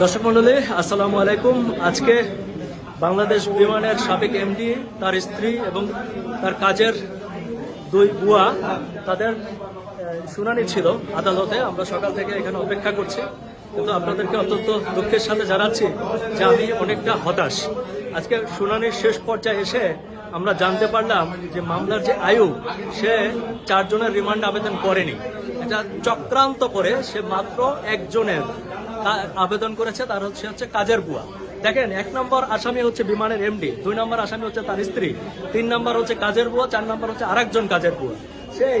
দর্শক মন্ডলী আসসালামু আলাইকুম। আজকে বাংলাদেশ বিমানের সাবেক এমডি, তার স্ত্রী এবং তার কাজের দুই বুয়া, তাদের শুনানি ছিল আদালতে। আমরা সকাল থেকে এখানে অপেক্ষা করছি। কিন্তু আপনাদেরকে অত্যন্ত দুঃখের সাথে জানাচ্ছি যে আমি অনেকটা হতাশ। আজকে শুনানির শেষ পর্যায়ে এসে আমরা জানতে পারলাম যে মামলার যে আয়ু, সে চারজনের রিমান্ড আবেদন করেনি। এটা চক্রান্ত করে সে মাত্র একজনের আবেদন করেছে তার হচ্ছে হচ্ছে কাজের বুয়া। দেখেন, এক নম্বর আসামি হচ্ছে বিমানের এমডি দুই নম্বর আসামি হচ্ছে তার স্ত্রী, তিন নম্বর হচ্ছে কাজের বুয়া, চার নম্বর হচ্ছে আরেকজন কাজের বুয়া। সেই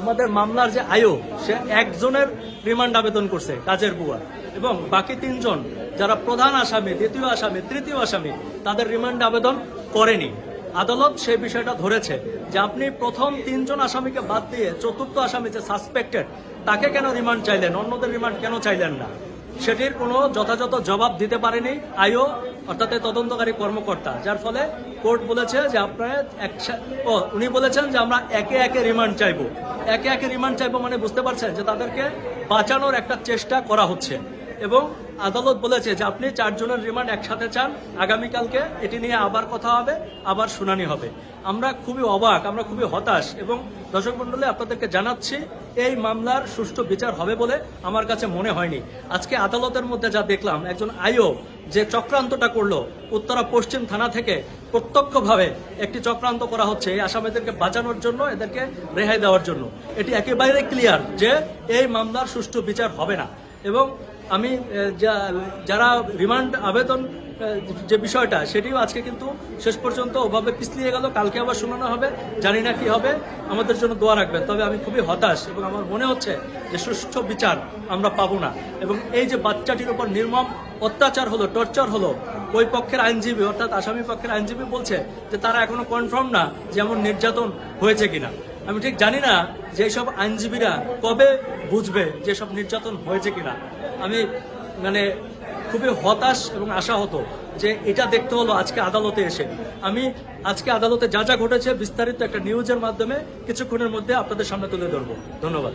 আমাদের মামলার যে আয়ু সে একজনের রিমান্ড আবেদন করছে, কাজের বুয়া। এবং বাকি তিনজন, যারা প্রধান আসামি, দ্বিতীয় আসামি, তৃতীয় আসামি, তাদের রিমান্ড আবেদন করেনি। আদালত সেই বিষয়টা ধরেছে যে আপনি প্রথম তিনজন আসামিকে বাদ দিয়ে চতুর্থ আসামি যে সাসপেক্টেড তাকে কেন রিমান্ড চাইলেন? অন্যদের রিমান্ড কেন চাইলেন না? সেটির কোনো যথাযথ জবাব দিতে পারেনি আইও, অর্থাৎ তদন্তকারী কর্মকর্তা, যার ফলে কোর্ট বলেছে যে আপনারা ও, উনি বলেছেন যে আমরা একে একে রিমান্ড চাইব। একে একে রিমান্ড চাইব মানে বুঝতে পারছেন যে তাদেরকে বাঁচানোর একটা চেষ্টা করা হচ্ছে। এবং আদালত বলেছে যে আপনি চারজনের রিমান্ড একসাথে চান, আগামীকালকে এটি নিয়ে আবার কথা হবে, আবার শুনানি হবে। আমরা খুবই অবাক, আমরা খুবই হতাশ এবং দর্শক মন্ডলী আপনাদেরকে জানাচ্ছি, এই মামলার সুষ্ঠু বিচার হবে বলে আমার কাছে মনে হয়নি। আজকে আদালতের মধ্যে যা দেখলাম, একজন আইও যে চক্রান্তটা করল উত্তরা পশ্চিম থানা থেকে প্রত্যক্ষভাবে একটি চক্রান্ত করা হচ্ছে এই আসামিদেরকে বাঁচানোর জন্য, এদেরকে রেহাই দেওয়ার জন্য। এটি একেবারে ক্লিয়ার যে এই মামলার সুষ্ঠু বিচার হবে না। এবং আমি যারা রিমান্ড আবেদন যে বিষয়টা, সেটিও আজকে কিন্তু শেষ পর্যন্ত ওভাবে পিছলিয়ে গেল। কালকে আবার শোনানো হবে, জানি না কি হবে। আমাদের জন্য দোয়া রাখবেন। তবে আমি খুবই হতাশ এবং আমার মনে হচ্ছে যে সুষ্ঠু বিচার আমরা পাবো না। এবং এই যে বাচ্চাটির উপর নির্মম অত্যাচার হলো, টর্চার হলো, ওই পক্ষের আইনজীবী, অর্থাৎ আসামি পক্ষের আইনজীবী বলছে যে তারা এখনও কনফার্ম না যে এমন নির্যাতন হয়েছে কিনা। আমি ঠিক জানি না যে সব আইনজীবীরা কবে বুঝবে যে সব নির্যাতন হয়েছে কিনা? আমি মানে খুবই হতাশ এবং আশা হতো যে এটা দেখতে হলো আজকে আদালতে এসে। আমি আজকে আদালতে যা যা ঘটেছে বিস্তারিত একটা নিউজের মাধ্যমে কিছুক্ষণের মধ্যে আপনাদের সামনে তুলে ধরবো। ধন্যবাদ।